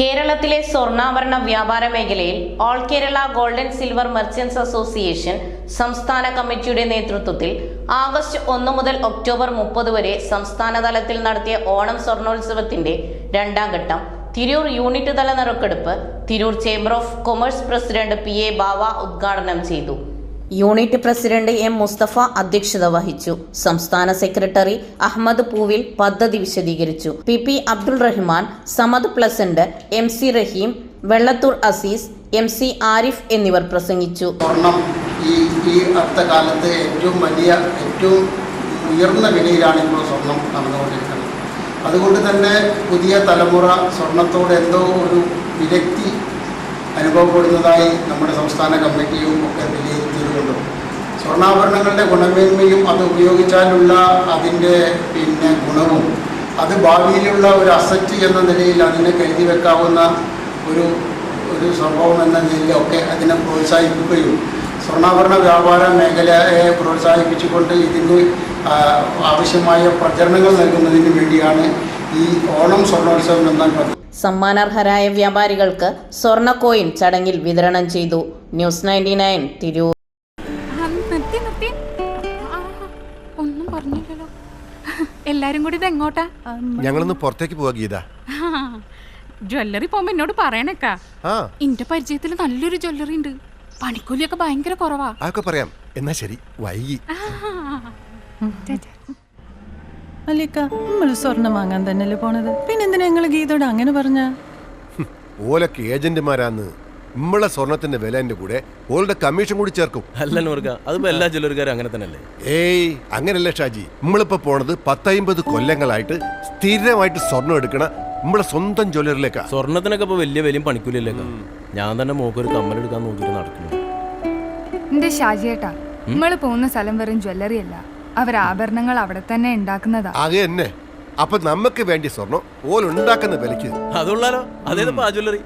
കേരളത്തിലെ സ്വർണാഭരണ വ്യാപാര മേഖലയിൽ all Kerala golden silver merchants association സംസ്ഥാന കമ്മിറ്റിയുടെ നേതൃത്വത്തിൽ ആഗസ്റ്റ് ഒന്ന് മുതൽ ഒക്ടോബർ മുപ്പത് വരെ സംസ്ഥാന തലത്തിൽ നടത്തിയ ഓണം സ്വർണോത്സവത്തിന്റെ രണ്ടാം ഘട്ടം തിരൂർ യൂണിറ്റ് തല നറുക്കെടുപ്പ് Tirur chamber of commerce president P A Bava ഉദ്ഘാടനം ചെയ്തു യൂണിറ്റ് പ്രസിഡന്റ് എം മുസ്തഫ അധ്യക്ഷത വഹിച്ചു. സംസ്ഥാന സെക്രട്ടറി അഹമ്മദ് പൂവിൽ പദ്ധതി വിശദീകരിച്ചു. P P Abdul Rahman Samad Pleasant M C Rahim Vellathur Aziz M C Arif എന്നിവർ പ്രസംഗിച്ചു. ഈ ഈ അടുത്ത കാലത്ത് ഏറ്റവും വലിയ ഏറ്റവും ഉയർന്ന വിലയിലാണ് ഇപ്പോൾ സ്വർണം നടന്നുകൊണ്ടിരിക്കുന്നത്. അതുകൊണ്ട് തന്നെ പുതിയ തലമുറ സ്വർണത്തോട് എന്തോ ഒരു വിരക്തി അനുഭവപ്പെടുന്നതായി നമ്മുടെ സംസ്ഥാന കമ്മിറ്റിയും ഒക്കെ വിലയിരുത്തിയിട്ടുണ്ട്. സ്വർണാഭരണങ്ങളുടെ ഗുണമേന്മയും അത് ഉപയോഗിച്ചാലുള്ള അതിന്റെ പിന്നെ ഗുണവും അത് ഭാവിയിലുള്ള ഒരു അസറ്റ് എന്ന നിലയിൽ അതിനെ കരുതി വെക്കാവുന്ന ഒരു ഒരു സംഭവം എന്ന നിലയിലൊക്കെ അതിനെ പ്രോത്സാഹിപ്പിക്കുകയും സ്വർണാഭരണ വ്യാപാര മേഖലയെ പ്രോത്സാഹിപ്പിച്ചുകൊണ്ട് ഇതിന് ആവശ്യമായ പ്രചരണങ്ങൾ നൽകുന്നതിന് വേണ്ടിയാണ് ഈ ഓണം സ്വർണോത്സവം എന്നാൽ സമ്മാനർഹരായ സമ്മാനാർഹരായ വ്യാപാരികൾക്ക് സ്വർണ കോയിൻ ചടങ്ങിൽ വിതരണം ചെയ്തു. News ninety nine Tirur. ഒന്നും പറഞ്ഞില്ലല്ലോ. എല്ലാരും കൂടി ഇത് എങ്ങോട്ടാ ഞങ്ങളൊന്ന് പുറത്തേക്ക് പോവാ ഗീത. ജ്വല്ലറി പോകുമ്പോ എന്നോട് പറയണേക്കാ എന്റെ ഇന്റെ പരിചയത്തിൽ നല്ലൊരു ജ്വല്ലറി ഉണ്ട്. പണിക്കൂലിയൊക്കെ ഭയങ്കര കുറവാ. അതൊക്കെ പറയാം. എന്നാ ശരി വൈകി. അല്ലേക്ക നമ്മൾ സ്വർണം വാങ്ങാൻ തന്നെയല്ലേ പോണത്? പിന്നെന്തിനാ ഞങ്ങൾ ഗീതോട് അങ്ങനെ പറഞ്ഞ? ഓലൊക്കെ ഏജന്റുമാരാന്ന്. നമ്മളെ സ്വർണത്തിന്റെ വില എന്റെ കൂടെ ഓളുടെ കമ്മീഷൻ കൂടി ചേർക്കും. അല്ല നൂർക്ക അതിപ്പോ എല്ലാ ജില്ലക്കാരും അങ്ങനെ തന്നെയല്ലേ? ഏയ് അങ്ങനല്ല ഷാജി. നമ്മളിപ്പോ പോണത് പത്തൈമ്പത് കൊല്ലങ്ങളായിട്ട് സ്ഥിരമായിട്ട് സ്വർണം എടുക്കണ നമ്മളെ സ്വന്തം ജ്വല്ലറിലേക്കാ. സ്വർണത്തിനൊക്കെ ഇപ്പൊ വലിയ വലിയ പണിക്കൂലല്ലേ ഞാൻ തന്നെ മോക്കൊരു കമ്മൽ കമ്മലെടുക്കാൻ നോക്കിയിട്ട് നടക്കുന്നു. എന്റെ ഷാജിയേട്ടാ നമ്മൾ പോകുന്ന സ്ഥലം വെറും ജ്വല്ലറി അല്ല. അവർ ആഭരണങ്ങൾ അവിടെ തന്നെ ഉണ്ടാക്കുന്നതാ. ആകെ തന്നെ അപ്പൊ നമുക്ക് വേണ്ടി സ്വർണം ഓലുണ്ടാക്കുന്ന വിലക്ക് അതുള്ളാലോ? അതേതപ്പോ ആ ജ്വല്ലറി?